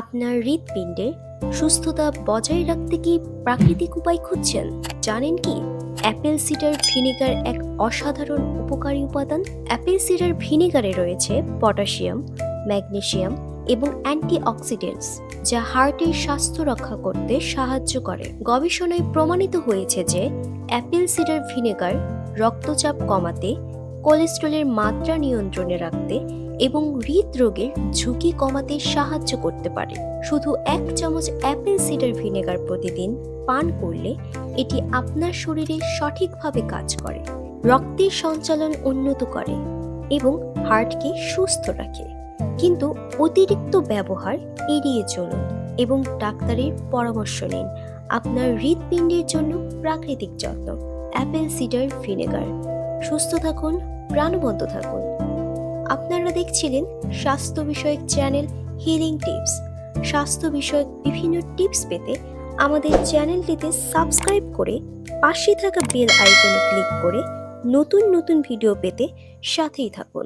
আপনার হৃৎপিণ্ডের সুস্থতা বজায় রাখতে কি প্রাকৃতিক উপায় খুঁজছেন? জানেন কি? অ্যাপেল সিডার ভিনেগার এক অসাধারণ উপকারী উপাদান। অ্যাপেল সিডার ভিনেগারে রয়েছে পটাশিয়াম ম্যাগনেসিয়াম এবং অ্যান্টিঅক্সিডেন্টস, যা হার্টের স্বাস্থ্য রক্ষা করতে সাহায্য করে। গবেষণায় প্রমাণিত হয়েছে যে অ্যাপেল সিডার ভিনেগার রক্তচাপ কমাতে কোলেস্ট্রলের মাত্রা নিয়ন্ত্রণে রাখতে এবং হৃদরোগের ঝুঁকি কমাতে সাহায্য করতে পারে। শুধু এক চামচ অ্যাপেল সিডার ভিনেগার প্রতিদিন পান করলে এটি আপনার শরীরে সঠিকভাবে কাজ করে, রক্তের সঞ্চালন উন্নত করে এবং হার্টকে সুস্থ রাখে। কিন্তু অতিরিক্ত ব্যবহার এড়িয়ে চলুন এবং ডাক্তারের পরামর্শ নিন। আপনার হৃদপিণ্ডের জন্য প্রাকৃতিক যত্ন, অ্যাপেল সিডার ভিনেগার। সুস্থ থাকুন, প্রাণবন্ত থাকুন। আপনারা দেখছিলেন স্বাস্থ্য বিষয়ক চ্যানেল হিলিং টিপস স্বাস্থ্য বিষয়ক বিভিন্ন টিপস পেতে আমাদের চ্যানেলটিতে সাবস্ক্রাইব করে পাশে থাকা বেল আইকনে ক্লিক করে নতুন নতুন ভিডিও পেতে সাথেই থাকুন।